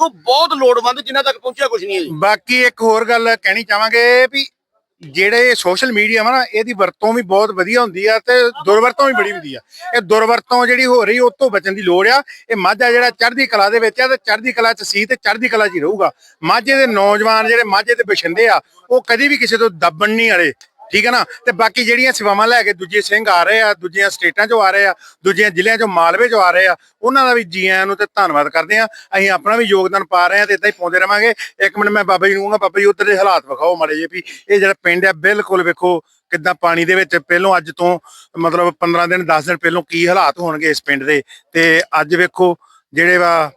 ਉਹ ਬਹੁਤ ਲੋੜਵੰਦ ਜਿਨ੍ਹਾਂ ਤੱਕ ਪਹੁੰਚਿਆ ਕੁਝ ਨਹੀਂ ਹੈ ਜੀ। ਬਾਕੀ ਇੱਕ ਹੋਰ ਗੱਲ ਕਹਿਣੀ ਚਾਹਾਂਗੇ ਵੀ ਜਿਹੜੇ ਸੋਸ਼ਲ ਮੀਡੀਆ ਵਾ ਨਾ, ਇਹਦੀ ਵਰਤੋਂ ਵੀ ਬਹੁਤ ਵਧੀਆ ਹੁੰਦੀ ਆ ਤੇ ਦੁਰਵਰਤੋਂ ਵੀ ਬੜੀ ਹੁੰਦੀ ਆ। ਇਹ ਦੁਰਵਰਤੋਂ ਜਿਹੜੀ ਹੋ ਰਹੀ, ਉਹ ਤੋਂ ਬਚਣ ਦੀ ਲੋੜ ਆ। ਇਹ ਮਾਝਾ ਜਿਹੜਾ ਚੜ੍ਹਦੀ ਕਲਾ ਦੇ ਵਿੱਚ ਆ ਤੇ ਚੜ੍ਹਦੀ ਕਲਾ ਚ ਸੀ ਤੇ ਚੜ੍ਹਦੀ ਕਲਾ 'ਚ ਹੀ ਰਹੂਗਾ। ਮਾਝੇ ਦੇ ਨੌਜਵਾਨ ਜਿਹੜੇ ਮਾਝੇ ਦੇ ਬਛਿੰਦੇ ਆ, ਉਹ ਕਦੀ ਵੀ ਕਿਸੇ ਤੋਂ ਦੱਬਣ ਨਹੀਂ ਵਾਲੇ। ਠੀਕ ਹੈ ਨਾ? ਤੇ ਬਾਕੀ ਜਿਹੜੀਆਂ ਸੇਵਾਵਾਂ ਲੈ ਕੇ ਦੂਜੇ ਸਿੰਘ ਆ ਰਹੇ ਆ, ਦੂਜੀਆਂ ਸਟੇਟਾਂ 'ਚੋਂ ਆ ਰਹੇ ਆ, ਦੂਜੀਆਂ ਜ਼ਿਲ੍ਹਿਆਂ 'ਚੋਂ ਮਾਲਵੇ 'ਚੋਂ ਆ ਰਹੇ ਆ, ਉਹਨਾਂ ਦਾ ਵੀ ਜੀ ਆਇਆਂ ਨੂੰ ਤੇ ਧੰਨਵਾਦ ਕਰਦੇ ਆ ਅਸੀਂ ਆਪਣਾ ਵੀ ਯੋਗਦਾਨ ਪਾ ਰਹੇ ਆ ਤੇ ਇਦਾਂ ਹੀ ਪਾਉਂਦੇ ਰਵਾਂਗੇ। ਇੱਕ ਮਿੰਟ ਮੈਂ ਬਾਬਾ ਜੀ ਨੂੰ ਕਹੂੰਗਾ, ਬਾਬਾ ਜੀ ਉੱਧਰ ਦੇ ਹਾਲਾਤ ਵਿਖਾਓ ਮਾੜੇ ਜੇ ਵੀ। ਇਹ ਜਿਹੜਾ ਪਿੰਡ ਆ, ਬਿਲਕੁਲ ਵੇਖੋ ਕਿੱਦਾਂ ਪਾਣੀ ਦੇ ਵਿੱਚ ਪਹਿਲੋਂ ਅੱਜ ਤੋਂ ਮਤਲਬ 15 ਦਿਨ 10 ਦਿਨ ਪਹਿਲੋਂ ਕੀ ਹਾਲਾਤ ਹੋਣਗੇ ਇਸ ਪਿੰਡ ਦੇ। ਤੇ ਅੱਜ ਵੇਖੋ ਜਿਹੜੇ ਵਾ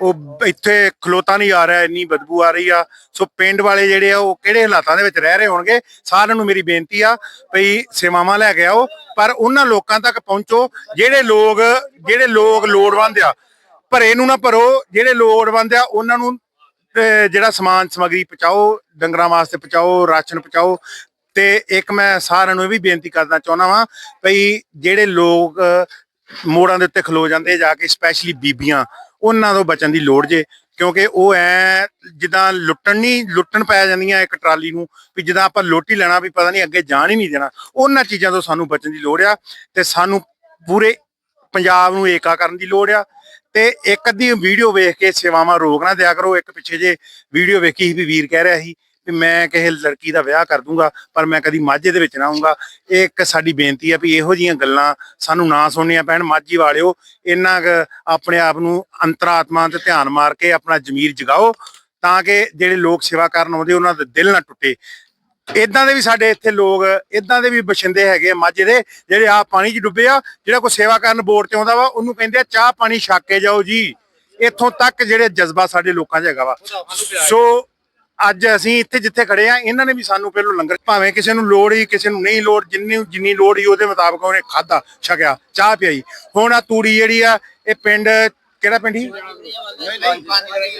ਉਹ ਇੱਥੇ ਖਲੋਤਾ ਨਹੀਂ ਆ ਰਿਹਾ, ਇੰਨੀ ਬਦਬੂ ਆ ਰਹੀ ਆ। ਸੋ ਪਿੰਡ ਵਾਲੇ ਜਿਹੜੇ ਆ, ਉਹ ਕਿਹੜੇ ਹਾਲਾਤਾਂ ਦੇ ਵਿੱਚ ਰਹਿ ਰਹੇ ਹੋਣਗੇ? ਸਾਰਿਆਂ ਨੂੰ ਮੇਰੀ ਬੇਨਤੀ ਆ ਭਈ ਸੇਵਾਵਾਂ ਲੈ ਕੇ ਆਓ, ਪਰ ਉਹਨਾਂ ਲੋਕਾਂ ਤੱਕ ਪਹੁੰਚੋ ਜਿਹੜੇ ਲੋਕ ਜਿਹੜੇ ਲੋਕ ਲੋੜਵੰਦ ਆ। ਭਰੇ ਨੂੰ ਨਾ ਭਰੋ, ਜਿਹੜੇ ਲੋੜਵੰਦ ਆ, ਉਹਨਾਂ ਨੂੰ ਜਿਹੜਾ ਸਮਾਨ ਸਮਗਰੀ ਪਹੁੰਚਾਓ, ਡੰਗਰਾਂ ਵਾਸਤੇ ਪਹੁੰਚਾਓ, ਰਾਸ਼ਨ ਪਹੁੰਚਾਓ। ਤੇ ਇੱਕ ਮੈਂ ਸਾਰਿਆਂ ਨੂੰ ਇਹ ਵੀ ਬੇਨਤੀ ਕਰਨਾ ਚਾਹੁੰਦਾ ਵਾਂ ਭਈ ਜਿਹੜੇ ਲੋਕ ਮੋੜਾਂ ਦੇ ਉੱਤੇ ਖਲੋ ਜਾਂਦੇ, ਜਾ ਕੇ ਸਪੈਸ਼ਲੀ ਬੀਬੀਆਂ ਉਹਨਾਂ ਤੋਂ ਬਚਣ ਦੀ ਲੋੜ ਜੇ, ਕਿਉਂਕਿ ਉਹ ਐ ਜਿੱਦਾਂ ਲੁੱਟਣ ਨਹੀਂ ਲੁੱਟਣ ਪੈ ਜਾਂਦੀਆਂ ਇੱਕ ਟਰਾਲੀ ਨੂੰ, ਵੀ ਜਿੱਦਾਂ ਆਪਾਂ ਲੋਟੀ ਲੈਣਾ ਵੀ ਪਤਾ ਨਹੀਂ ਅੱਗੇ ਜਾਣ ਹੀ ਨਹੀਂ ਦੇਣਾ, ਉਹਨਾਂ ਚੀਜ਼ਾਂ ਤੋਂ ਸਾਨੂੰ ਬਚਣ ਦੀ ਲੋੜ ਆ ਤੇ ਸਾਨੂੰ ਪੂਰੇ ਪੰਜਾਬ ਨੂੰ ਏਕਾ ਕਰਨ ਦੀ ਲੋੜ ਆ। ਤੇ ਇੱਕ ਅੱਧੀ ਵੀਡੀਓ ਵੇਖ ਕੇ ਸੇਵਾਵਾਂ ਰੋਕ ਨਾ ਦਿਆ ਕਰੋ, ਇੱਕ ਪਿੱਛੇ ਜੇ ਵੀਡੀਓ ਵੇਖੀ ਸੀ ਵੀ ਵੀਰ ਕਹਿ ਰਿਹਾ ਸੀ ਵੀ ਮੈਂ ਕਿਸੇ ਲੜਕੀ ਦਾ ਵਿਆਹ ਕਰ ਦੂੰਗਾ ਪਰ ਮੈਂ ਕਦੀ ਮਾਝੇ ਦੇ ਵਿੱਚ ਨਾ ਆਉਂਗਾ ਇਹ ਇੱਕ ਸਾਡੀ ਬੇਨਤੀ ਆ ਵੀ ਇਹੋ ਜੀਆਂ ਗੱਲਾਂ ਸਾਨੂੰ ਨਾ ਸੁਣਨੀਆਂ ਪੈਣ ਮਾਝੀ ਵਾਲਿਓ ਇੰਨਾ ਕੁ ਆਪਣੇ ਆਪ ਨੂੰ ਅੰਤਰਾਤਮਾ ਤੇ ਧਿਆਨ ਮਾਰ ਕੇ ਆਪਣਾ ਜ਼ਮੀਰ ਜਗਾਓ ਤਾਂ ਕਿ ਜਿਹੜੇ ਲੋਕ ਸੇਵਾ ਕਰਨ ਆਉਂਦੇ ਉਹਨਾਂ ਦਾ ਦਿਲ ਨਾ ਟੁੱਟੇ। ਇਦਾਂ ਦੇ ਵੀ ਸਾਡੇ ਇੱਥੇ ਲੋਕ ਇਦਾਂ ਦੇ ਵੀ ਬਸ਼ਿੰਦੇ ਹੈਗੇ ਮਾਝੇ ਦੇ ਜਿਹੜੇ ਆ ਪਾਣੀ 'ਚ ਡੁੱਬੇ ਆ ਜਿਹੜਾ ਕੋਈ ਸੇਵਾ ਕਰਨ ਬੋਰਡ ਤੇ ਆਉਂਦਾ ਵਾ ਉਹਨੂੰ ਕਹਿੰਦੇ ਆ ਚਾਹ ਪਾਣੀ ਛੱਕ ਕੇ ਜਾਓ ਜੀ। ਇੱਥੋਂ ਤੱਕ ਜਿਹੜੇ ਜਜ਼ਬਾ ਸਾਡੇ ਲੋਕਾਂ 'ਚ ਹੈਗਾ ਵਾ। ਸੋ ਅੱਜ ਅਸੀਂ ਇੱਥੇ ਜਿੱਥੇ ਖੜੇ ਆ ਇਹਨਾਂ ਨੇ ਵੀ ਸਾਨੂੰ ਪਹਿਲੋਂ ਲੰਗਰ ਭਾਵੇਂ ਕਿਸੇ ਨੂੰ ਲੋੜ ਹੀ ਕਿਸੇ ਨੂੰ ਨਹੀਂ ਲੋੜ, ਜਿੰਨੀ ਜਿੰਨੀ ਲੋੜ ਹੀ ਉਹਦੇ ਮੁਤਾਬਕ ਉਹਨੇ ਖਾਦਾ ਛਕਿਆ, ਚਾਹ ਪਿਆਈ। ਹੁਣ ਆ ਤੂੜੀ ਜਿਹੜੀ ਆ, ਇਹ ਪਿੰਡ ਕਿਹੜਾ ਪਿੰਡ ਹੀ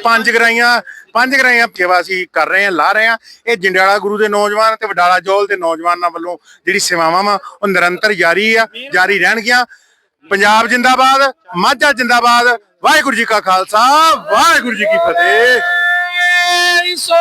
ਪੰਜ ਗਰਾਈਆਂ ਪੰਜ ਗਰਾਈਆਂ ਸੇਵਾ ਅਸੀਂ ਕਰ ਰਹੇ ਹਾਂ, ਲਾ ਰਹੇ ਹਾਂ। ਇਹ ਜੰਡਿਆਲਾ ਗੁਰੂ ਦੇ ਨੌਜਵਾਨ ਤੇ ਵਡਾਲਾ ਜੋਲ ਦੇ ਨੌਜਵਾਨਾਂ ਵੱਲੋਂ ਜਿਹੜੀ ਸੇਵਾਵਾਂ ਵਾ, ਉਹ ਨਿਰੰਤਰ ਜਾਰੀ ਆ, ਜਾਰੀ ਰਹਿਣਗੀਆਂ। ਪੰਜਾਬ ਜਿੰਦਾਬਾਦ, ਮਾਝਾ ਜਿੰਦਾਬਾਦ, ਵਾਹਿਗੁਰੂ ਜੀ ਕਾ ਖਾਲਸਾ, ਵਾਹਿਗੁਰੂ ਜੀ ਕੀ ਫਤਿਹ। ਸੋ